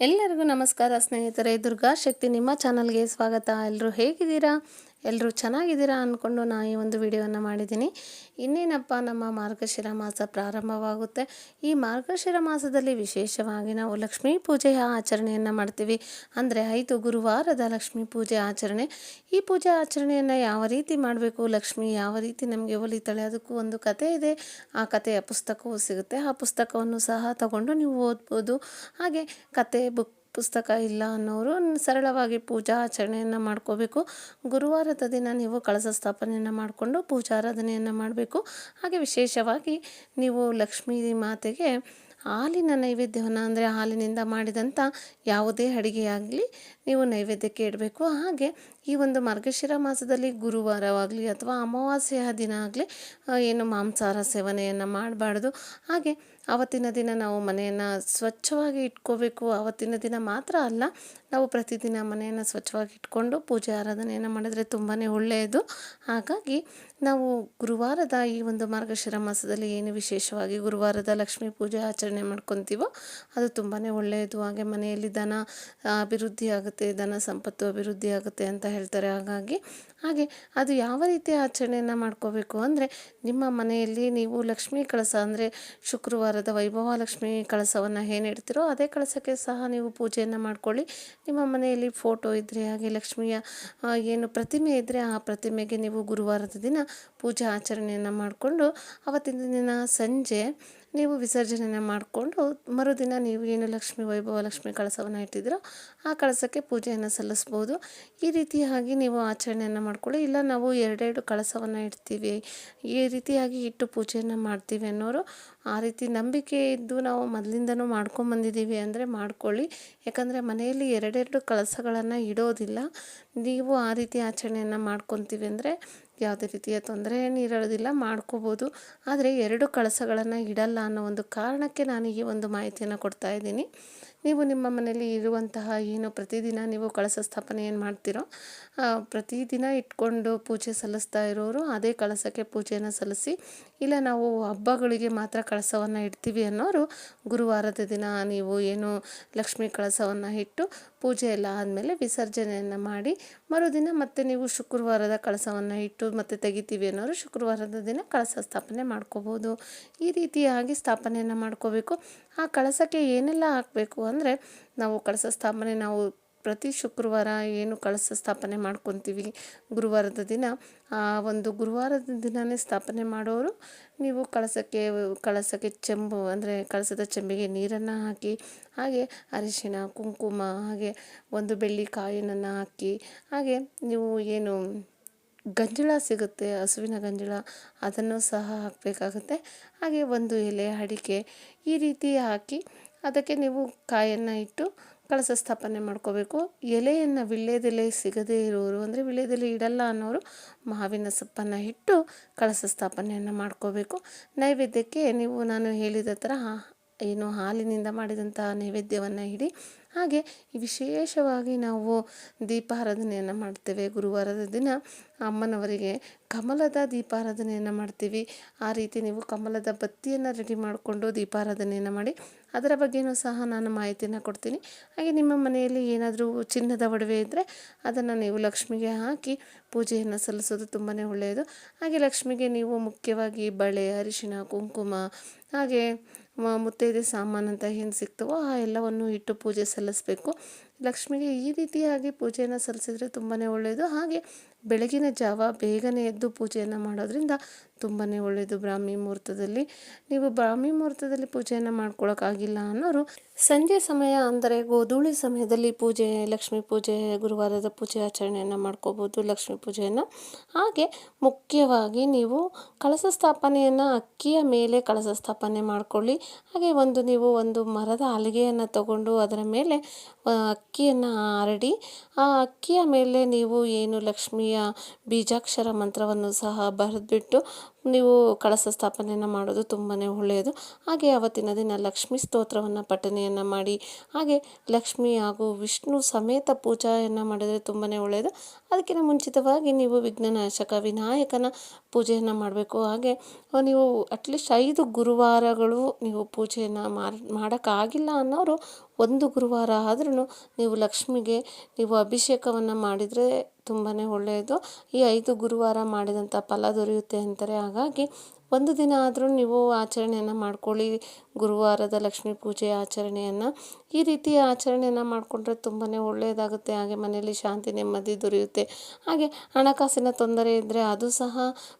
ಎಲ್ಲರಿಗೂ ನಮಸ್ಕಾರ ಸ್ನೇಹಿತರೆ ದುರ್ಗಾ ಶಕ್ತಿ ನಿಮ್ಮ ಚಾನಲ್ಗೆ ಸ್ವಾಗತ. ಎಲ್ಲರೂ ಹೇಗಿದ್ದೀರಾ? ಎಲ್ಲರೂ ಚೆನ್ನಾಗಿದ್ದೀರಾ ಅಂದ್ಕೊಂಡು ನಾನು ಈ ಒಂದು ವಿಡಿಯೋವನ್ನು ಮಾಡಿದ್ದೀನಿ. ಇನ್ನೇನಪ್ಪ, ನಮ್ಮ ಮಾರ್ಗಶಿರ ಮಾಸ ಪ್ರಾರಂಭವಾಗುತ್ತೆ. ಈ ಮಾರ್ಗಶಿರ ಮಾಸದಲ್ಲಿ ವಿಶೇಷವಾಗಿ ನಾವು ಲಕ್ಷ್ಮೀ ಪೂಜೆಯ ಆಚರಣೆಯನ್ನು ಮಾಡ್ತೀವಿ. ಅಂದರೆ ಐದು ಗುರುವಾರದ ಲಕ್ಷ್ಮೀ ಪೂಜೆ ಆಚರಣೆ. ಈ ಪೂಜೆ ಆಚರಣೆಯನ್ನು ಯಾವ ರೀತಿ ಮಾಡಬೇಕು? ಲಕ್ಷ್ಮಿ ಯಾವ ರೀತಿ ನಮಗೆ ಒಲಿತಾಳೆ? ಅದಕ್ಕೂ ಒಂದು ಕತೆ ಇದೆ. ಆ ಕಥೆಯ ಪುಸ್ತಕವೂ ಸಿಗುತ್ತೆ. ಆ ಪುಸ್ತಕವನ್ನು ಸಹ ತಗೊಂಡು ನೀವು ಓದ್ಬೋದು. ಹಾಗೆ ಕತೆ ಬುಕ್ ಪುಸ್ತಕ ಇಲ್ಲ ಅನ್ನೋರು ಸರಳವಾಗಿ ಪೂಜಾ ಆಚರಣೆಯನ್ನು ಮಾಡ್ಕೋಬೇಕು. ಗುರುವಾರದ ದಿನ ನೀವು ಕಳಸ ಸ್ಥಾಪನೆಯನ್ನು ಮಾಡಿಕೊಂಡು ಪೂಜಾರಾಧನೆಯನ್ನು ಮಾಡಬೇಕು. ಹಾಗೆ ವಿಶೇಷವಾಗಿ ನೀವು ಲಕ್ಷ್ಮೀ ಮಾತೆಗೆ ಹಾಲಿನ ನೈವೇದ್ಯವನ್ನು ಅಂದರೆ ಹಾಲಿನಿಂದ ಮಾಡಿದಂಥ ಯಾವುದೇ ಅಡುಗೆಯಾಗಲಿ ನೀವು ನೈವೇದ್ಯಕ್ಕೆ ಇಡಬೇಕು. ಹಾಗೆ ಈ ಒಂದು ಮಾರ್ಗಶಿರ ಮಾಸದಲ್ಲಿ ಗುರುವಾರವಾಗಲಿ ಅಥವಾ ಅಮಾವಾಸ್ಯೆಯ ದಿನ ಆಗಲಿ ಏನು ಮಾಂಸಾಹಾರ ಸೇವನೆಯನ್ನು ಮಾಡಬಾರ್ದು. ಹಾಗೆ ಆವತ್ತಿನ ದಿನ ನಾವು ಮನೆಯನ್ನು ಸ್ವಚ್ಛವಾಗಿ ಇಟ್ಕೋಬೇಕು. ಆವತ್ತಿನ ದಿನ ಮಾತ್ರ ಅಲ್ಲ, ನಾವು ಪ್ರತಿದಿನ ಮನೆಯನ್ನು ಸ್ವಚ್ಛವಾಗಿ ಇಟ್ಕೊಂಡು ಪೂಜೆ ಆರಾಧನೆಯನ್ನು ಮಾಡಿದರೆ ತುಂಬಾ ಒಳ್ಳೆಯದು. ಹಾಗಾಗಿ ನಾವು ಗುರುವಾರದ ಈ ಒಂದು ಮಾರ್ಗಶಿರ ಮಾಸದಲ್ಲಿ ಏನು ವಿಶೇಷವಾಗಿ ಗುರುವಾರದ ಲಕ್ಷ್ಮೀ ಪೂಜೆ ಆಚರಣೆ ಮಾಡ್ಕೊತೀವೋ, ಅದು ತುಂಬಾ ಒಳ್ಳೆಯದು. ಹಾಗೆ ಮನೆಯಲ್ಲಿ ದನ ಅಭಿವೃದ್ಧಿ ಆಗುತ್ತೆ ದನ ಸಂಪತ್ತು ಅಭಿವೃದ್ಧಿ ಆಗುತ್ತೆ ಅಂತ ಹೇಳ್ತಾರೆ ಹಾಗಾಗಿ. ಹಾಗೆ ಅದು ಯಾವ ರೀತಿ ಆಚರಣೆಯನ್ನು ಮಾಡ್ಕೋಬೇಕು ಅಂದರೆ, ನಿಮ್ಮ ಮನೆಯಲ್ಲಿ ನೀವು ಲಕ್ಷ್ಮೀ ಕಳಸ ಅಂದರೆ ಶುಕ್ರವಾರದ ವೈಭವ ಲಕ್ಷ್ಮೀ ಕಳಸವನ್ನು ಏನಿಡ್ತೀರೋ ಅದೇ ಕಳಸಕ್ಕೆ ಸಹ ನೀವು ಪೂಜೆಯನ್ನು ಮಾಡ್ಕೊಳ್ಳಿ. ನಿಮ್ಮ ಮನೆಯಲ್ಲಿ ಫೋಟೋ ಇದ್ದರೆ ಹಾಗೆ ಲಕ್ಷ್ಮಿಯ ಏನು ಪ್ರತಿಮೆ ಇದ್ದರೆ ಆ ಪ್ರತಿಮೆಗೆ ನೀವು ಗುರುವಾರದ ದಿನ ಪೂಜಾ ಆಚರಣೆಯನ್ನು ಮಾಡಿಕೊಂಡು, ಅವತ್ತಿನ ದಿನ ಸಂಜೆ ನೀವು ವಿಸರ್ಜನೆಯನ್ನು ಮಾಡಿಕೊಂಡು ಮರುದಿನ ನೀವು ಏನು ಲಕ್ಷ್ಮಿ ವೈಭವ, ಲಕ್ಷ್ಮಿ ಕಳಸವನ್ನು ಇಟ್ಟಿದ್ದೀರೋ ಆ ಕಳಸಕ್ಕೆ ಪೂಜೆಯನ್ನು ಸಲ್ಲಿಸ್ಬೋದು. ಈ ರೀತಿಯಾಗಿ ನೀವು ಆಚರಣೆಯನ್ನು ಮಾಡ್ಕೊಳ್ಳಿ. ಇಲ್ಲ ನಾವು ಎರಡೆರಡು ಕಳಸವನ್ನು ಇಡ್ತೀವಿ, ಈ ರೀತಿಯಾಗಿ ಇಟ್ಟು ಪೂಜೆಯನ್ನು ಮಾಡ್ತೀವಿ ಅನ್ನೋರು ಆ ರೀತಿ ನಂಬಿಕೆ ಇದ್ದು ನಾವು ಮೊದಲಿಂದನೂ ಮಾಡ್ಕೊಂಬಂದಿದ್ದೀವಿ ಅಂದರೆ ಮಾಡ್ಕೊಳ್ಳಿ. ಯಾಕಂದರೆ ಮನೆಯಲ್ಲಿ ಎರಡೆರಡು ಕಳಸಗಳನ್ನು ಇಡೋದಿಲ್ಲ. ನೀವು ಆ ರೀತಿ ಆಚರಣೆಯನ್ನು ಮಾಡ್ಕೊತೀವಿ ಅಂದರೆ ಯಾವುದೇ ರೀತಿಯ ತೊಂದರೆ ಏನಿರೋದಿಲ್ಲ ಮಾಡ್ಕೋಬೋದು. ಆದರೆ ಎರಡು ಕಳಸಗಳನ್ನು ಇಡಲ್ಲ ಅನ್ನೋ ಒಂದು ಕಾರಣಕ್ಕೆ ನಾನು ಈ ಒಂದು ಮಾಹಿತಿಯನ್ನು ಕೊಡ್ತಾ ಇದ್ದೀನಿ. ನೀವು ನಿಮ್ಮ ಮನೆಯಲ್ಲಿ ಇರುವಂತಹ ಏನು ಪ್ರತಿದಿನ ನೀವು ಕಳಸ ಸ್ಥಾಪನೆ ಏನು ಮಾಡ್ತೀರೋ ಪ್ರತಿದಿನ ಇಟ್ಕೊಂಡು ಪೂಜೆ ಸಲ್ಲಿಸ್ತಾ ಇರೋರು ಅದೇ ಕಳಸಕ್ಕೆ ಪೂಜೆಯನ್ನು ಸಲ್ಲಿಸಿ, ಇಲ್ಲ ನಾವು ಹಬ್ಬಗಳಿಗೆ ಮಾತ್ರ ಕಳಸವನ್ನು ಇಡ್ತೀವಿ ಅನ್ನೋರು ಗುರುವಾರದ ದಿನ ನೀವು ಏನು ಲಕ್ಷ್ಮಿ ಕಳಸವನ್ನು ಇಟ್ಟು ಪೂಜೆ ಎಲ್ಲ ಆದಮೇಲೆ ವಿಸರ್ಜನೆಯನ್ನು ಮಾಡಿ, ಮರುದಿನ ಮತ್ತೆ ನೀವು ಶುಕ್ರವಾರದ ಕಳಸವನ್ನು ಇಟ್ಟು ಮತ್ತೆ ತೆಗಿತೀವಿ ಅನ್ನೋರು ಶುಕ್ರವಾರದ ದಿನ ಕಳಸ ಸ್ಥಾಪನೆ ಮಾಡ್ಕೋಬೋದು. ಈ ರೀತಿಯಾಗಿ ಸ್ಥಾಪನೆಯನ್ನು ಮಾಡ್ಕೋಬೇಕು. ಆ ಕಳಸಕ್ಕೆ ಏನೆಲ್ಲ ಹಾಕಬೇಕು ಅಂದರೆ ನಾವು ಕಳಸ ಸ್ಥಾಪನೆ, ನಾವು ಪ್ರತಿ ಶುಕ್ರವಾರ ಏನು ಕಳಸ ಸ್ಥಾಪನೆ ಮಾಡ್ಕೊತೀವಿ ಗುರುವಾರದ ದಿನ, ಆ ಒಂದು ಗುರುವಾರದ ದಿನವೇ ಸ್ಥಾಪನೆ ಮಾಡೋರು ನೀವು ಕಳಸಕ್ಕೆ ಕಳಸಕ್ಕೆ ಚೆಂಬು ಅಂದರೆ ಕಳಸದ ಚೆಂಬಿಗೆ ನೀರನ್ನು ಹಾಕಿ, ಹಾಗೆ ಅರಿಶಿಣ, ಕುಂಕುಮ, ಹಾಗೆ ಒಂದು ಬೆಳ್ಳಿ ಕಾಯಿನನ್ನು ಹಾಕಿ, ಹಾಗೆ ನೀವು ಏನು ಗಂಜಳ ಸಿಗುತ್ತೆ, ಹಸುವಿನ ಗಂಜಳ ಅದನ್ನು ಸಹ ಹಾಕಬೇಕಾಗುತ್ತೆ. ಹಾಗೆ ಒಂದು ಎಲೆ, ಅಡಿಕೆ ಈ ರೀತಿ ಹಾಕಿ ಅದಕ್ಕೆ ನೀವು ಕಾಯನ್ನು ಇಟ್ಟು ಕಳಸ ಸ್ಥಾಪನೆ ಮಾಡ್ಕೋಬೇಕು. ಎಲೆಯನ್ನು ವಿಳ್ಯದೆಲೆ ಸಿಗದೇ ಇರೋರು ಅಂದರೆ ವಿಳ್ಯದೆಲೆ ಇಡಲ್ಲ ಅನ್ನೋರು ಮಾವಿನ ಸೊಪ್ಪನ್ನು ಇಟ್ಟು ಕಳಸ ಸ್ಥಾಪನೆಯನ್ನು ಮಾಡ್ಕೋಬೇಕು. ನೈವೇದ್ಯಕ್ಕೆ ನೀವು ನಾನು ಹೇಳಿದ ಥರ ಏನು ಹಾಲಿನಿಂದ ಮಾಡಿದಂಥ ನೈವೇದ್ಯವನ್ನು ಇಡಿ. ಹಾಗೆ ವಿಶೇಷವಾಗಿ ನಾವು ದೀಪಾರಾಧನೆಯನ್ನು ಮಾಡ್ತೇವೆ. ಗುರುವಾರದ ದಿನ ಅಮ್ಮನವರಿಗೆ ಕಮಲದ ದೀಪಾರಾಧನೆಯನ್ನು ಮಾಡ್ತೀವಿ. ಆ ರೀತಿ ನೀವು ಕಮಲದ ಬತ್ತಿಯನ್ನು ರೆಡಿ ಮಾಡಿಕೊಂಡು ದೀಪಾರಾಧನೆಯನ್ನು ಮಾಡಿ, ಅದರ ಬಗ್ಗೆಯೂ ಸಹ ನಾನು ಮಾಹಿತಿಯನ್ನು ಕೊಡ್ತೀನಿ. ಹಾಗೆ ನಿಮ್ಮ ಮನೆಯಲ್ಲಿ ಏನಾದರೂ ಚಿನ್ನದ ಒಡವೆ ಇದ್ದರೆ ಅದನ್ನು ನೀವು ಲಕ್ಷ್ಮಿಗೆ ಹಾಕಿ ಪೂಜೆಯನ್ನು ಸಲ್ಲಿಸೋದು ತುಂಬಾ ಒಳ್ಳೆಯದು. ಹಾಗೆ ಲಕ್ಷ್ಮಿಗೆ ನೀವು ಮುಖ್ಯವಾಗಿ ಬಳೆ, ಅರಿಶಿಣ, ಕುಂಕುಮ, ಹಾಗೆ ಮುತ್ತೈದೆ ಸಾಮಾನು ಅಂತ ಏನು ಸಿಗ್ತವೋ ಆ ಎಲ್ಲವನ್ನು ಇಟ್ಟು ಪೂಜೆ ಸಲ್ಲಿಸಬೇಕು. ಲಕ್ಷ್ಮಿಗೆ ಈ ರೀತಿಯಾಗಿ ಪೂಜೆಯನ್ನು ಸಲ್ಲಿಸಿದರೆ ತುಂಬಾ ಒಳ್ಳೆಯದು ಹಾಗೆ ಬೆಳಗಿನ ಜಾವ ಬೇಗನೆ ಎದ್ದು ಪೂಜೆಯನ್ನು ಮಾಡೋದ್ರಿಂದ ತುಂಬಾ ಒಳ್ಳೆಯದು ಬ್ರಾಹ್ಮಿ ಮುಹೂರ್ತದಲ್ಲಿ. ನೀವು ಬ್ರಾಹ್ಮಿ ಮುಹೂರ್ತದಲ್ಲಿ ಪೂಜೆಯನ್ನು ಮಾಡ್ಕೊಳಕ್ಕಾಗಿಲ್ಲ ಅನ್ನೋರು ಸಂಜೆ ಸಮಯ ಅಂದರೆ ಗೋಧೂಳಿ ಸಮಯದಲ್ಲಿ ಪೂಜೆ, ಲಕ್ಷ್ಮೀ ಪೂಜೆ, ಗುರುವಾರದ ಪೂಜೆ ಆಚರಣೆಯನ್ನು ಮಾಡ್ಕೋಬೋದು ಲಕ್ಷ್ಮೀ ಪೂಜೆಯನ್ನು. ಹಾಗೆ ಮುಖ್ಯವಾಗಿ ನೀವು ಕಳಸ ಸ್ಥಾಪನೆಯನ್ನು ಅಕ್ಕಿಯ ಮೇಲೆ ಕಳಸ ಸ್ಥಾಪನೆ ಮಾಡಿಕೊಳ್ಳಿ. ಹಾಗೆ ಒಂದು ನೀವು ಒಂದು ಮರದ ಹಲಿಗೆಯನ್ನು ತಗೊಂಡು ಅದರ ಮೇಲೆ ಅಕ್ಕಿಯನ್ನು ಹರಡಿ ಆ ಅಕ್ಕಿಯ ಮೇಲೆ ನೀವು ಏನು ಲಕ್ಷ್ಮಿಯ ಬೀಜಾಕ್ಷರ ಮಂತ್ರವನ್ನು ಸಹ ಬರೆದ್ಬಿಟ್ಟು ನೀವು ಕಳಸ ಸ್ಥಾಪನೆಯನ್ನು ಮಾಡೋದು ತುಂಬಾ ಒಳ್ಳೆಯದು. ಹಾಗೆ ಅವತ್ತಿನ ದಿನ ಲಕ್ಷ್ಮಿ ಸ್ತೋತ್ರವನ್ನು ಪಠನೆಯನ್ನು ಮಾಡಿ, ಹಾಗೆ ಲಕ್ಷ್ಮಿ ಹಾಗೂ ವಿಷ್ಣು ಸಮೇತ ಪೂಜೆಯನ್ನು ಮಾಡಿದರೆ ತುಂಬಾ ಒಳ್ಳೆಯದು. ಅದಕ್ಕಿಂತ ಮುಂಚಿತವಾಗಿ ನೀವು ವಿಘ್ನನಾಶಕ, ವಿನಾಯಕನ ಪೂಜೆಯನ್ನು ಮಾಡಬೇಕು. ಹಾಗೆ ನೀವು ಅಟ್ಲೀಸ್ಟ್ ಐದು ಗುರುವಾರಗಳು ನೀವು ಪೂಜೆಯನ್ನು ಮಾಡೋಕ್ಕಾಗಿಲ್ಲ ಅನ್ನೋರು ಒಂದು ಗುರುವಾರ ಆದ್ರೂ ನೀವು ಲಕ್ಷ್ಮಿಗೆ ನೀವು ಅಭಿಷೇಕವನ್ನು ಮಾಡಿದರೆ ತುಂಬಾ ಒಳ್ಳೆಯದು. ಈ ಐದು ಗುರುವಾರ ಮಾಡಿದಂಥ ಫಲ ದೊರೆಯುತ್ತೆ ಅಂತಾರೆ ಹಾಗಾಗಿ ಒಂದು ದಿನ ಆದರೂ ನೀವು ಆಚರಣೆಯನ್ನು ಮಾಡ್ಕೊಳ್ಳಿ. ಗುರುವಾರದ ಲಕ್ಷ್ಮೀ ಪೂಜೆ ಆಚರಣೆಯನ್ನು. ಈ ರೀತಿ ಆಚರಣೆಯನ್ನು ಮಾಡಿಕೊಂಡ್ರೆ ತುಂಬಾ ಒಳ್ಳೆಯದಾಗುತ್ತೆ. ಹಾಗೆ ಮನೆಯಲ್ಲಿ ಶಾಂತಿ, ನೆಮ್ಮದಿ ದೊರೆಯುತ್ತೆ. ಹಾಗೆ ಹಣಕಾಸಿನ ತೊಂದರೆ ಇದ್ದರೆ ಅದು ಸಹ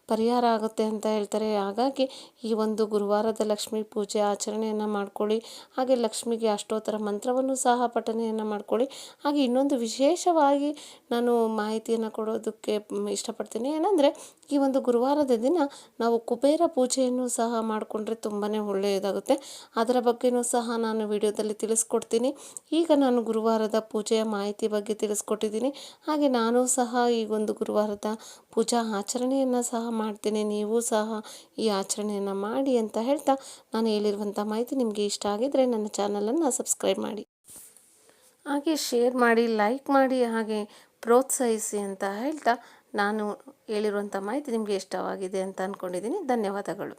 ಪರಿಹಾರ ಆಗುತ್ತೆ ಅಂತ ಹೇಳ್ತಾರೆ. ಹಾಗಾಗಿ ಈ ಒಂದು ಗುರುವಾರದ ಲಕ್ಷ್ಮೀ ಪೂಜೆ ಆಚರಣೆಯನ್ನು ಮಾಡ್ಕೊಳ್ಳಿ. ಹಾಗೆ ಲಕ್ಷ್ಮಿಗೆ ಅಷ್ಟೋತ್ತರ ಮಂತ್ರವನ್ನು ಸಹ ಪಠನೆಯನ್ನು ಮಾಡ್ಕೊಳ್ಳಿ. ಹಾಗೆ ಇನ್ನೊಂದು ವಿಶೇಷವಾಗಿ ನಾನು ಮಾಹಿತಿಯನ್ನು ಕೊಡೋದಕ್ಕೆ ಇಷ್ಟಪಡ್ತೀನಿ. ಏನಂದರೆ, ಈ ಒಂದು ಗುರುವಾರದ ದಿನ ನಾವು ಕುಬೇರ ಪೂಜೆಯನ್ನು ಸಹ ಮಾಡಿಕೊಂಡ್ರೆ ತುಂಬಾ ಒಳ್ಳೆಯದಾಗುತ್ತೆ. ಅದರ ಬಗ್ಗೆಯೂ ಸಹ ನಾನು ವಿಡಿಯೋದಲ್ಲಿ ತಿಳಿಸ್ಕೊಡ್ತೀನಿ. ಈಗ ನಾನು ಗುರುವಾರದ ಪೂಜೆಯ ಮಾಹಿತಿ ಬಗ್ಗೆ ತಿಳಿಸ್ಕೊಟ್ಟಿದ್ದೀನಿ. ಹಾಗೆ ನಾನು ಸಹ ಈ ಒಂದು ಗುರುವಾರದ ಪೂಜಾ ಆಚರಣೆಯನ್ನು ಸಹ ಮಾಡ್ತೀನಿ. ನೀವು ಸಹ ಈ ಆಚರಣೆಯನ್ನು ಮಾಡಿ ಅಂತ ಹೇಳ್ತಾ ನಾನು ಹೇಳಿರುವಂಥ ಮಾಹಿತಿ ನಿಮಗೆ ಇಷ್ಟ ಆಗಿದ್ದರೆ ನನ್ನ ಚಾನಲನ್ನು ಸಬ್ಸ್ಕ್ರೈಬ್ ಮಾಡಿ. ಹಾಗೆ ಶೇರ್ ಮಾಡಿ, ಲೈಕ್ ಮಾಡಿ, ಹಾಗೆ ಪ್ರೋತ್ಸಾಹಿಸಿ ಅಂತ ಹೇಳ್ತಾ ನಾನು ಹೇಳಿರುವಂಥ ಮಾಹಿತಿ ನಿಮಗೆ ಇಷ್ಟವಾಗಿದೆ ಅಂತ ಅಂದ್ಕೊಂಡಿದ್ದೀನಿ ಧನ್ಯವಾದಗಳು.